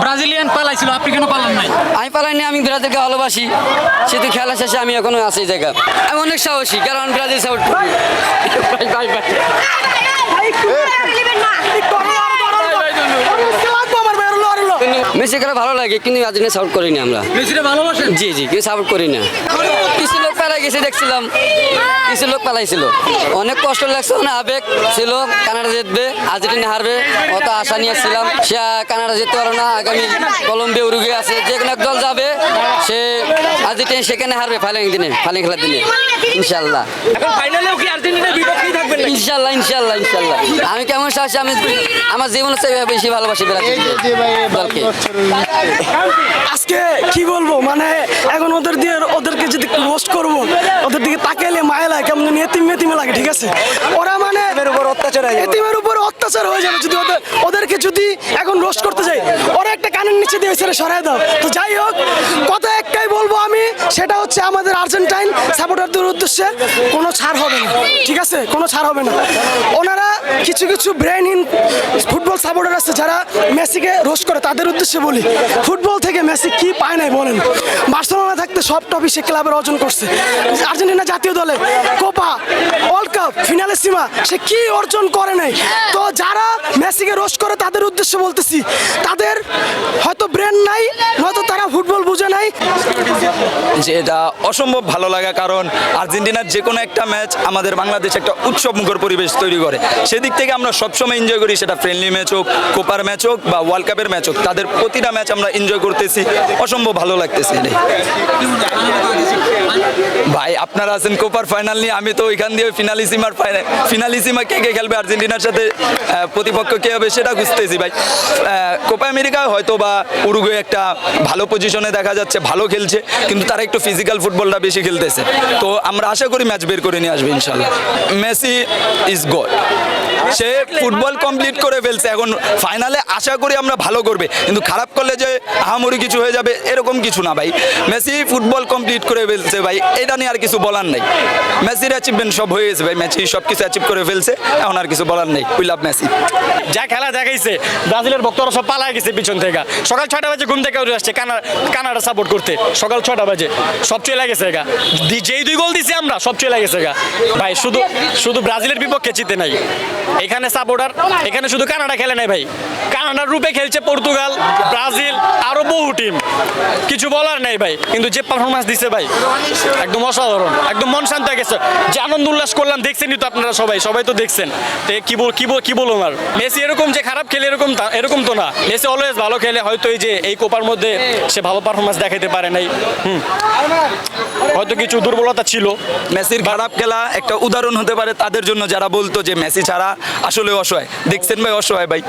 Brazilian পালাইছিল আপনি কেন পালান নাই আমি পালাইনি আমি ব্রাজিলকে ভালোবাসি সেহেতু খেলা শেষে আমি এখনও আছি এই জায়গা আমি অনেক সাহসী কারণ ব্রাজিল সাপোর্ট মেসি খেলা ভালো লাগে কিন্তু আর্জেন্টিনা সাপোর্ট করিনি আমরা। মেসিরে ভালোবাসেন? জি জি কেউ সাপোর্ট করি না কিছু লোক পালাই গেছে দেখছিলাম। কিছু লোক পালাইছিল। অনেক কষ্ট লাগছে অনেক আবেগ ছিল কানাডা জিতবে আর্জেন্টিনা হারবে অত আশা নিয়ে ছিলাম সে কানাডা জিততে পারো না আগামী কলম্বিয়া উরুগে আছে যে কোনো এক দল যাবে সে আর্জেন্টিনা সেখানে হারবে ফাইনাল দিনে ফাইনাল খেলার দিনে। ইনশাল্লাহ এখন ফাইনালেও কি আর্জেন্টিনার বিপক্ষেই থাকবেন? ইনশাল্লাহ ইনশাল্লাহ ইনশাল্লাহ আমি কেমন সাহসী আমি আমার জীবনের চেয়ে বেশি ভালোবাসি ব্রাজিল দলকে। আজকে কি বলব মানে এখন ওদের দিয়ে ওদেরকে যদি রোস্ট করব ওদের দিকে তাকাইলে মায়া লাগে কেমন এতিম লাগে ঠিক আছে? ওরা মানে উপর অত্যাচার এতিমের উপর অত্যাচার হয়ে যাবে যদি ওদের ওদেরকে যদি এখন রোস্ট করতে যাই ওরা একটা কানের নিচে দিয়ে সরাই দাও। তো যাই হোক কথা আমি সেটা হচ্ছে আমাদের আর্জেন্টাইন সাপোর্টারদের উদ্দেশ্যে কোনো ছাড় হবে না, ঠিক আছে? কোনো ছাড় হবে না। ওনারা কিছু কিছু ব্রেনহীন ফুটবল সাপোর্টার আছে যারা মেসিকে রোস্ট করে, তাদের উদ্দেশ্যে বলি। ফুটবল থেকে মেসি কি পায় নাই বলেন? বার্সেলোনা থাকতে সব টপি সে ক্লাবের অর্জন করছে। আর্জেন্টিনা জাতীয় দলে কোপা ওয়ার্ল্ড কাপ ফিনালে সীমা, সে কি অর্জন করে নাই? তো যারা মেসিকে রোস্ট করে, তাদের উদ্দেশ্যে বলতেছি, তাদের হয়তো ব্রেন নাই এটা অসম্ভব ভালো লাগা, কারণ আর্জেন্টিনার যে কোনো একটা ম্যাচ আমাদের বাংলাদেশ একটা উৎসব মুখর পরিবেশ তৈরি করে। সেদিক থেকে আমরা সবসময় এনজয় করি, সেটা ফ্রেন্ডলি ম্যাচ হোক কোপার ম্যাচ হোক বা ওয়ার্ল্ড কাপের ম্যাচ হোক, তাদের প্রতিটা ম্যাচ আমরা এনজয় করতেছি, অসম্ভব ভালো লাগতেছে ভাই, আপনারা আছেন কোপার ফাইনাল নিয়ে, আমি তো ওইখান দিয়ে ফিনালিসিমার ফাইনাল ফিনালিসিমা কে কে খেলবে আর্জেন্টিনার সাথে প্রতিপক্ষ কে হবে সেটা খুঁজতেছি ভাই। কোপা আমেরিকা হয়তো বা উরুগুয়ে একটা ভালো পজিশনে দেখা যাচ্ছে, ভালো খেলছে কিন্তু তারা একটু ফিজিক্যাল ফুটবলটা বেশি খেলতেছে। তো আমরা আশা করি ম্যাচ বের করে নিয়ে আসবে ইনশাল্লাহ। মেসি ইজ গড সে ফুটবল কমপ্লিট করে ফেলছে। এখন ফাইনালে আশা করি আমরা ভালো করবে। কিন্তু খারাপ করলে যে আহামরি কিছু হয়ে যাবে এরকম কিছু না ভাই। মেসি ফুটবল কমপ্লিট করে ফেলছে ভাই। এটা নিয়ে আর কিছু বলার নেই। মেসির অ্যাচিভমেন্ট সব হয়ে গেছে ভাই। মেসি সব কিছু অ্যাচিভ করে ফেলছে। এখন আর কিছু বলার নেই। উই লাভ মেসি যা খেলা দেখাইছে ব্রাজিলের ভক্তরা সব পালা গেছে পিছন থেকে। সকাল ছয়টা বাজে ঘুম থেকে উঠে আসছে কানা কানাডা সাপোর্ট করতে। সকাল ছয়টা বাজে। সব চলে গেছে গা। যেই দুই গোল দিছি আমরা সব চলে গেছে গা। ভাই শুধু শুধু ব্রাজিলের বিপক্ষে জিতে নাই। এখানে সাপোর্টার এখানে শুধু কানাডা খেলে নাই ভাই। কানাডার রূপে খেলছে পর্তুগাল ব্রাজিল আরও বহু টিম কিছু বলার নাই ভাই কিন্তু যে পারফরমেন্স দিছে ভাই একদম অসাধারণ একদম মন শান্ত হয়ে গেছে। যে আনন্দ উল্লাস করলাম দেখছেনই তো আপনারা সবাই সবাই তো দেখছেন। তো কি বল কি বল কি বলব আর মেসি এরকম যে খারাপ খেলে এরকম এরকম তো না। মেসি অলওয়েজ ভালো খেলে হয়তো এই যে এই কোপার মধ্যে সে ভালো পারফরমেন্স দেখাতে পারে নাই। হুম। হয়তো কিছু দুর্বলতা ছিল। মেসির খারাপ খেলা একটা উদাহরণ হতে পারে তাদের জন্য যারা বলতো যে মেসি ছাড়া আসলে অসহায়। দেখছেন ভাই অসহায় ভাই।